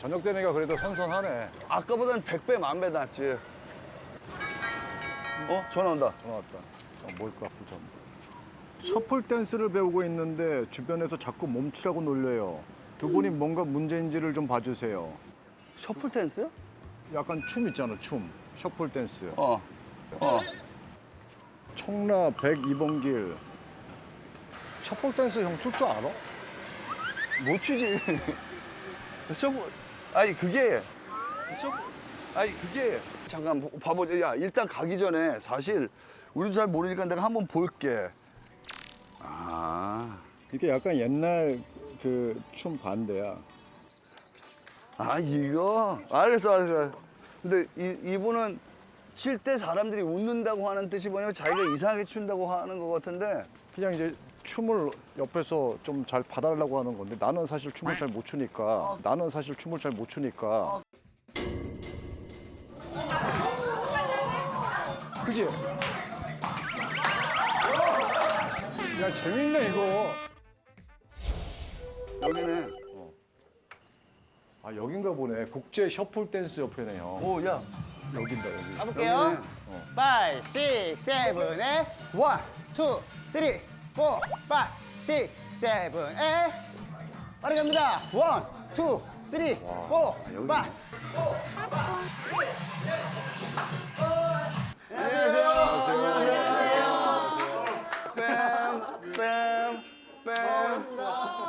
저녁 되니까 그래도 선선하네. 아까보다는 100배, 만 배 낫지. 어? 전화 온다. 전화 왔다. 어, 뭘까 보자. 셔플 댄스를 배우고 있는데 주변에서 자꾸 멈추라고 놀려요. 두 분이 뭔가 문제인지를 좀 봐주세요. 셔플 댄스? 약간 춤 있잖아, 춤. 셔플 댄스. 어. 어. 청라 102번 길. 셔플 댄스 형 출 줄 알아? 못 추지. 셔플. 아니, 그게. 아니, 그게. 잠깐, 보- 봐보자. 야, 일단 가기 전에 사실 우리도 잘 모르니까 내가 한번 볼게. 아. 이게 약간 옛날 그 춤 반대야. 아, 이거? 알겠어, 알겠어. 근데 이, 이분은 칠 때 사람들이 웃는다고 하는 뜻이 뭐냐면 자기가 이상하게 춘다고 하는 것 같은데. 그냥 이제 춤을 옆에서 좀 잘 봐달라고 하는 건데 나는 사실 춤을 잘 못 추니까 나는 사실 춤을 잘 못 추니까 그지? 야 재밌네 이거 여기는. 아 여긴가 보네 국제 셔플 댄스 협회네 형 오, 야. 여긴다 여기 가볼게요. 여기는. 5, 6, 7, 8, 1, 2, 3, 4, 5, 6, 7, 8. 빠르게 갑니다. 1, 2, 3, 4, 5. 뺨, 뺨, 뺨,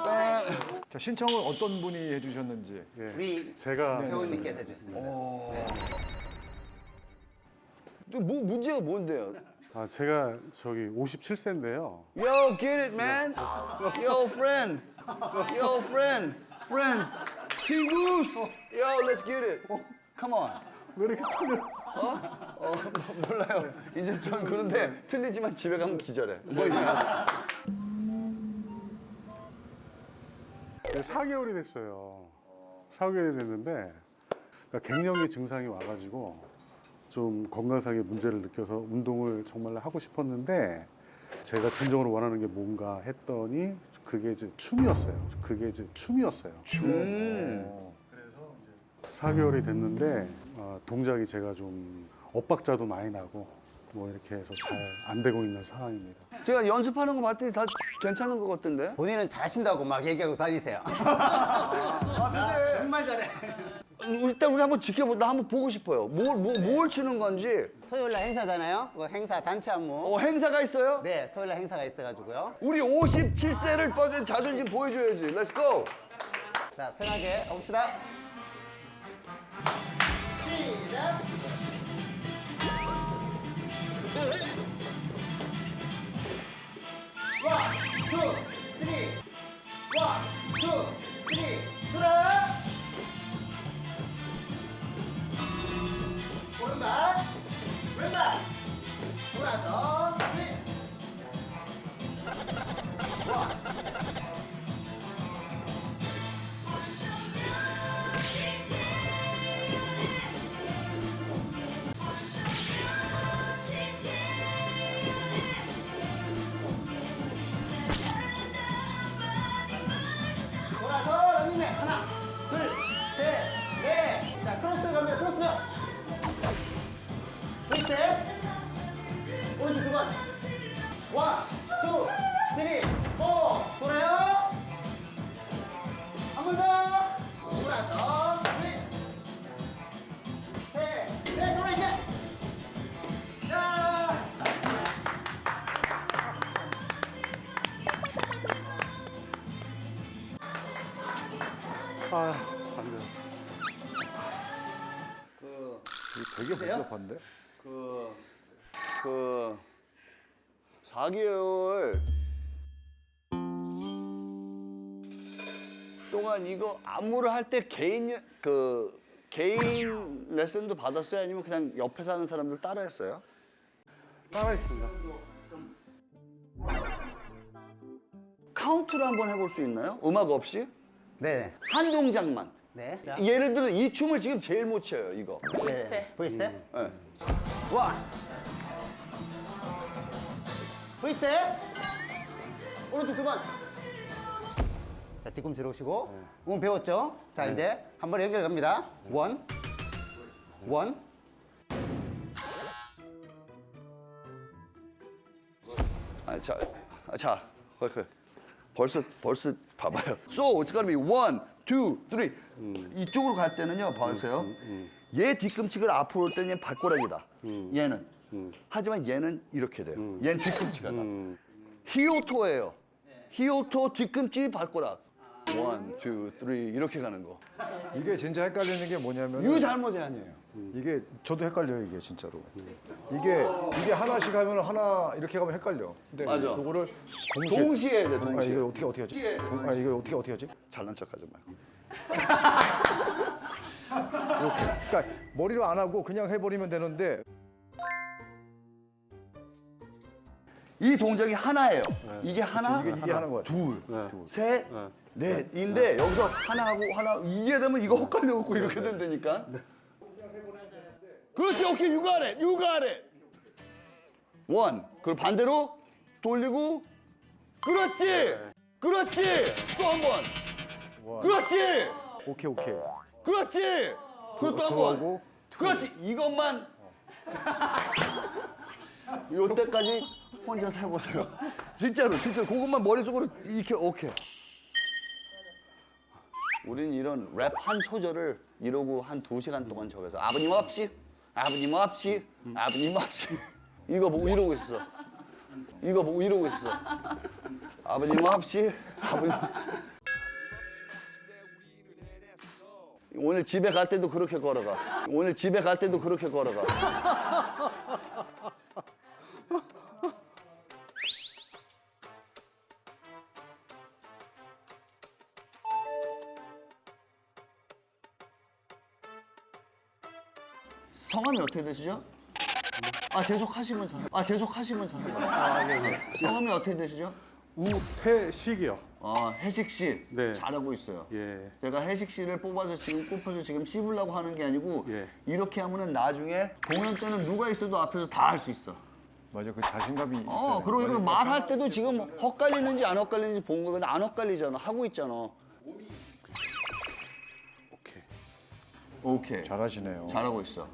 뺨. 자 신청을 어떤 분이 해주셨는지 우리 제가 배우님께서 해주셨습니다. 또 뭐, 문제가 뭔데요? 아, 제가 저기 57세인데요. Yo, get it, man. Yo, friend. Yo, friend. Friend. 친구. Yo, let's get it. Come on. 왜 이렇게 틀려? 어, 몰라요. 이제 전 그런데 틀리지만 집에 가면 기절해. 뭐 이게. 4개월이 됐어요. 4개월이 됐는데 그러니까 갱년기 증상이 와가지고 좀 건강상의 문제를 느껴서 운동을 정말 하고 싶었는데 제가 진정으로 원하는 게 뭔가 했더니 그게 이제 춤이었어요. 그게 이제 춤이었어요. 음. 4개월이 됐는데 어, 동작이 제가 좀 엇박자도 많이 나고 뭐 이렇게 해서 잘 안 되고 있는 상황입니다. 제가 연습하는 거 봤더니 다 괜찮은 것 같던데? 본인은 잘하신다고 막 얘기하고 다니세요. 정말 잘해. 일단 우리 한번 지켜보, 나 한번 보고 싶어요. 뭘, 뭐, 네. 뭘 치는 건지. 토요일 날 행사잖아요. 그 행사 단체 안무. 어, 행사가 있어요? 네, 토요일 날 행사가 있어가지고요. 우리 57세를 뻗은 자존심 보여줘야지. 렛츠 고! 자, 편하게 봅시다. 시작. 1, 2, 3. 1, 2, 돌아서. 복잡한데? 그, 그, 4개월 동안 이거 안무를 할 때 개인, 여- 그, 개인 레슨도 받았어요? 아니면 그냥 옆에서 하는 사람들 따라 했어요? 따라 있습니다. 카운트를 한번 해볼 수 있나요? 음악 없이? 네. 한 동작만. 네. 자, 예를 들어 이 춤을 지금 제일 못 춰요, 이거. 네. V스텝. 네. 원. V스텝. 오른쪽 두 번. 자, 뒤꿈치 들어오시고. 오늘 배웠죠? 자, 이제 한 번에 연결 갑니다. 원, 원. 아, 자, 아, 자, 벌써 벌써 봐봐요. So it's gonna be one, two, three. 이쪽으로 갈 때는요, 봐주세요. 얘 뒤꿈치가 앞으로 올 때는 얘 발꼬락이다. 얘는. 하지만 얘는 이렇게 돼요. 얘는 뒤꿈치가 다. 히오토예요. 히오토 뒤꿈치 발꼬락. One, two, three 이렇게 가는 거. 이게 진짜 헷갈리는 게 뭐냐면 이거 잘못이 아니에요. 이게 저도 헷갈려요 이게 진짜로. 이게 이게 하나씩 하면 하나 이렇게 가면 헷갈려. 근데 맞아. 그거를 동시에, 동시에 해야 돼, 아, 동시에. 이거 어떻게 어떻게 하지? 동- 아, 이거 어떻게 어떻게 하지? 잘난 척하지 말고. 이렇게. 그러니까 머리로 안 하고 그냥 해버리면 되는데 이 동작이 하나예요. 이게 하나, 이게 이게 하는 거야. 둘, 셋, 넷 인데 여기서 하나 하고 하나 이게 되면 이거 헛갈려갖고 이렇게 된다니까. 그렇지, 오케이, got it. 원, 그리고 반대로 돌리고, 그렇지, 그렇지, 또 한 번, 그렇지, 오케이 오케이. 그렇지, 그리고 또한 들어가고, 번, 그렇지, 이것만. 요때까지 혼자 해보세요. 진짜로, 진짜 그것만 머릿속으로 이렇게 오케이. 우린 이런 랩 한 소절을 이러고 한 두 시간 동안 적어서 아버님 없이, 아버님 없이, 아버님 없이 이거 보고 이러고 있어. 이거 보고 이러고 있어. 아버님 없이, 아버님. 오늘 집에 갈 때도 그렇게 걸어가. 오늘 집에 갈 때도 그렇게 걸어가. 성함이 어떻게 되시죠? 아 계속 하시면서 아 계속 하시면서 성함이 어떻게 되시죠? 우태식이요. 아 해식 씨 네. 잘하고 있어요. 예. 제가 해식 씨를 뽑아서 지금 꼽아서 지금 씹으려고 하는 게 아니고 예. 이렇게 하면은 나중에 공연 때는 누가 있어도 앞에서 다 할 수 있어. 맞아 그 자신감이 있어요. 어 그리고 이렇게 말할 때도 지금 헛갈리는지 안 헛갈리는지 본 거면 안 헛갈리잖아 하고 있잖아. 오케이. 오케이 잘하시네요. 잘하고 있어.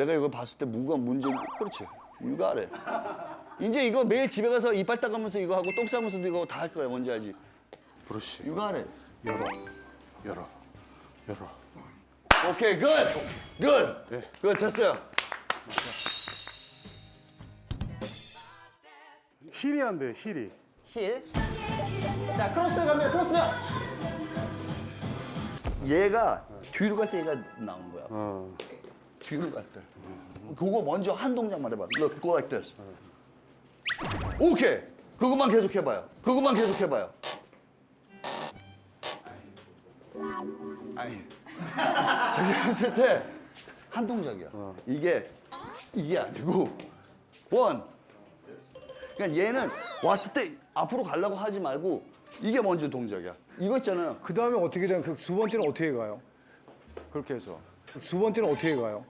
내가 이걸 봤을 때 뭐가 문제 그렇지 육아래 이제 이거 매일 집에 가서 이빨 닦으면서 이거 하고 똥 싸면서도 이거 다 할 거야 뭔지 알지 브러쉬. 육아래 열어. 열어. 열어. 오케이 굿! 굿! 예. 굿 됐어요 힐이 안 돼. 힐이. 힐. 자, 크로스 갑니다. 크로스. 얘가 뒤로 갈 때 얘가 나오는 거야 어. 뒤로 갈 때. 그거 먼저 한 동작만 해봐. Look, go like this. 오케이. 그것만 계속 해봐요. 그것만 계속 해봐요. 아니. 그게 했을 때 한 동작이야. 이게 이게 아니고 원. 그러니까 얘는 왔을 때 앞으로 가려고 하지 말고 이게 먼저 동작이야. 이거 있잖아요. 그 다음에 어떻게 되면 그 두 번째는 어떻게 가요? 그렇게 해서 두 번째는 어떻게 가요?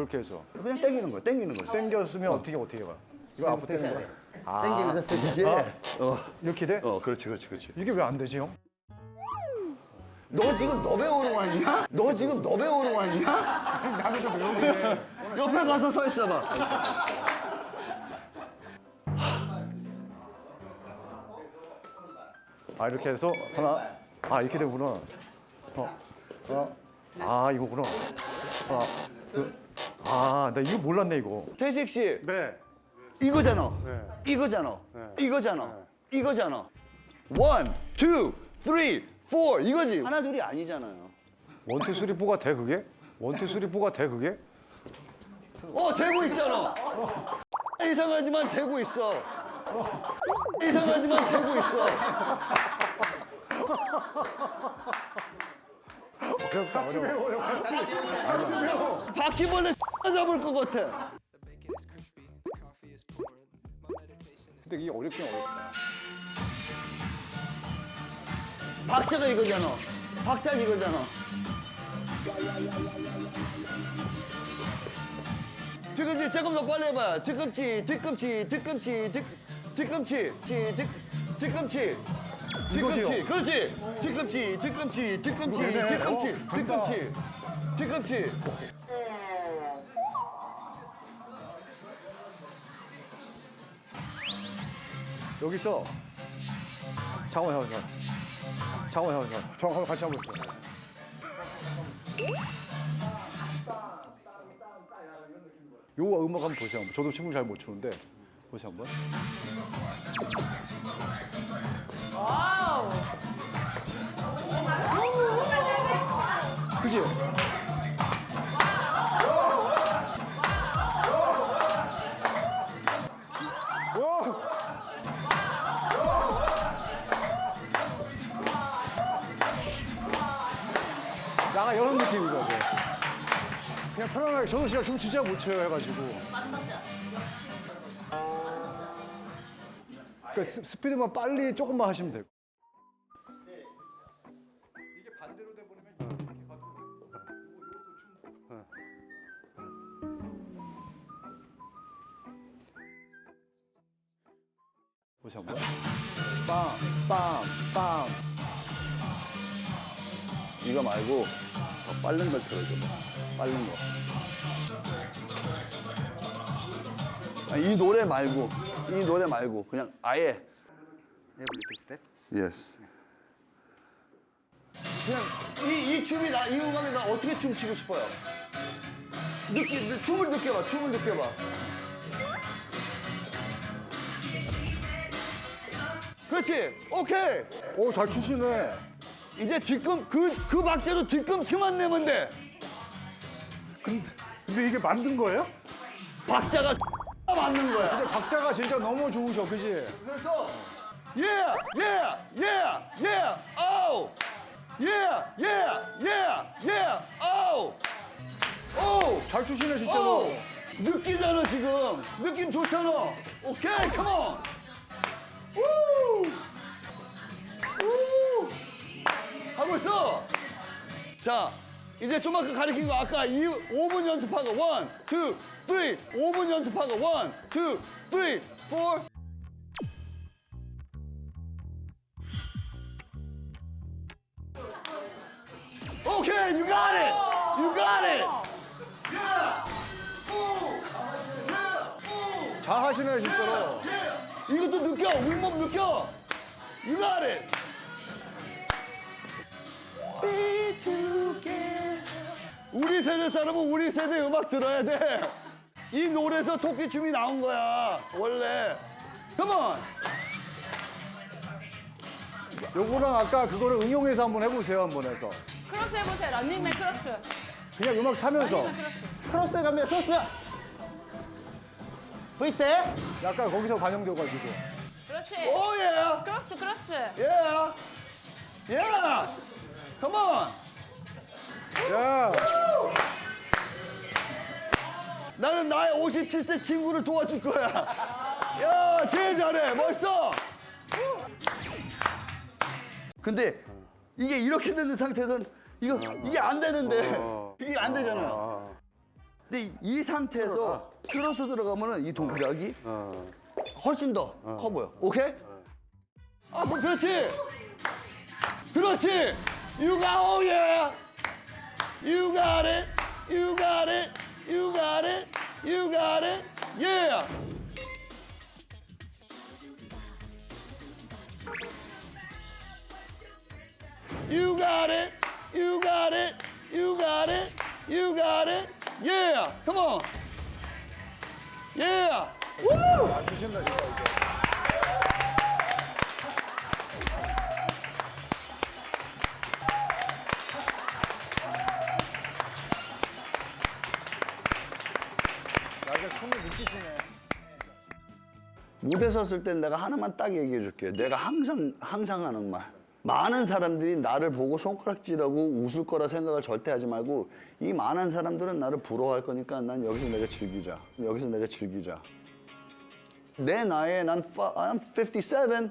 그렇게 해서 그냥 땡기는 거야. 땡기는 거죠. 땡겼으면 어 떻게 어떻게 가요? 이거 앞으로 땡기는 거야? 아, 땡기면서 뜨셔. 이게 어, 이렇게 돼? 어, 그렇지, 그렇지, 그렇지. 이게 왜 안 되지 형? 너 지금 너 배우러 왔냐? 너 지금 너 배우러 왔냐? 나도 좀 배우는데. 옆에 가서 서 있어봐. 아 이렇게 해서 하나 아 이렇게 되구나. 어, 하나 아 이거구나. 하나 둘 아 나 이거 몰랐네 이거. 태식 씨, 네. 이거잖아. 네. 이거잖아. 네. 이거잖아. 이거잖아. 원, 투, 쓰리, 포 이거지. 하나 둘이 아니잖아요. 원투 쓰리 포가 돼 그게? 원투 쓰리 포가 돼 그게? 어, 되고 있잖아. 이상하지만 되고 있어. 이상하지만 되고 있어. 같이 배워요. 같이. 같이 배워. 바퀴벌레 잡을 것 같아. 근데 이게 어렵긴 어렵다. 박자가 이거잖아. 박자 이거잖아. 뒤꿈치 조금 더 빨리 해봐요. 뒤꿈치, 뒤꿈치, 뒤꿈치, 뒤, 뒤꿈치, 뒤, 뒤, 뒤꿈치. 뒤꿈치, 그렇지. 뒤꿈치, 뒤꿈치, 뒤꿈치, 되네. 뒤꿈치, 어, 된다. 뒤꿈치, 뒤꿈치. 여기서 잠깐만 잠깐만 잠깐만 잠깐만 저랑 한번 같이 한번 볼게요. 요 음악 한번 보세요. 한번. 저도 춤을 잘 못 추는데 보세요 한번. 그지? 그냥 편안하게 저도 진짜 춤 진짜 못 춰요 해가지고. 그러니까 스- 스피드만 빨리 조금만 하시면 되고. 빵, 빵, 빵. 이거 말고 더 빠른 걸 들어줘. 빠른 거. 아, 이 노래 말고, 이 노래 말고 그냥 아예. 예스. 그냥 이, 이 춤이 나, 이 음악에 나 어떻게 춤추고 싶어요? 느끼, 춤을 느껴봐, 춤을 느껴봐. 그렇지, 오케이. 오, 잘 추시네. 이제 뒤꿈 그, 그 박자로 뒤꿈치만 내면 돼. 근데, 근데 이게 만든 거예요? 박자가 맞는 거야. 근데 박자가 진짜 너무 좋으셔, 그지? 그래서 yeah, yeah, yeah, yeah, oh, yeah, yeah, yeah, yeah, oh, oh, 잘 추시네, 진짜로. oh. 느끼잖아 지금. 느낌 좋잖아. 오케이, come on. 우, 우. 하고 있어. 자, 이제 좀 아까 가르친 거 아까 이 5분 연습한 거. 원, 투, 쓰리. 5분 연습한 거. 원, 투, 쓰리, 포. 오케이, you got it. You got it. 잘 하시네, 진짜로. 이것도 느껴. 윗몸 느껴. You got it. Be together. 우리 세대 사람은 우리 세대 음악 들어야 돼. 이 노래에서 토끼춤이 나온 거야. 원래. Come on. 요거랑 아까 그거를 응용해서 한번 해보세요, 한번 해서. 크로스 해보세요. 런닝맨 크로스. 그냥 음악 타면서. 런닝맨 크로스. 크로스 갑니다. 크로스. 브이스텝. 약간 거기서 반영돼가지고. 그렇지. 오 예. 크로스 크로스. 예. 예. Come on. 야! 나는 나의 57세 친구를 도와줄 거야. 야, 제일 잘해. 멋있어. 근데 이게 이렇게 되는 상태에서는 이거 이게 안 되는데 이게 안 되잖아. 근데 이 상태에서 틀어서 들어가면은 이 동작이 훨씬 더 커 보여. 오케이? 아, 뭐 그렇지. 그렇지. Yeah. You got it. You got it. You got it. You got it. Yeah. Come on. Yeah. Woo! 잘 추신다, 진짜 이제. 무대 섰을 땐 내가 하나만 딱 얘기해 줄게요. 내가 항상 항상 하는 말. 많은 사람들이 나를 보고 손가락질하고 웃을 거라 생각을 절대 하지 말고 이 많은 사람들은 나를 부러워할 거니까 난 여기서 내가 즐기자. 여기서 내가 즐기자. 내 나이에 난 파- I'm 57,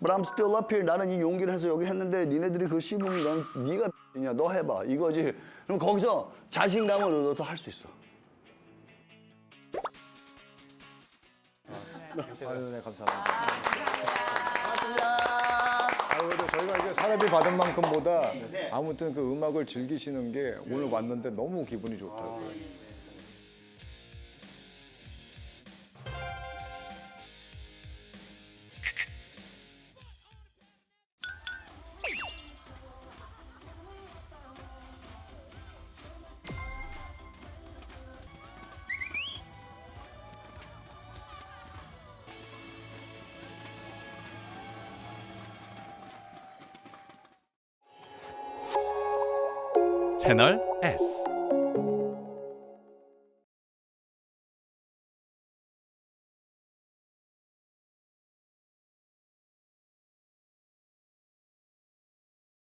but I'm still up here. 나는 이 용기를 해서 여기 했는데 니네들이 그거 씹으면 난 네가 X냐. 너 해봐. 이거지. 그럼 거기서 자신감을 얻어서 할 수 있어. 아유, 네, 감사합니다. 고맙습니다. 사례비 받은 만큼보다 아무튼 그 음악을 즐기시는 게 오늘 왔는데 너무 기분이 좋더라고요. 채널 S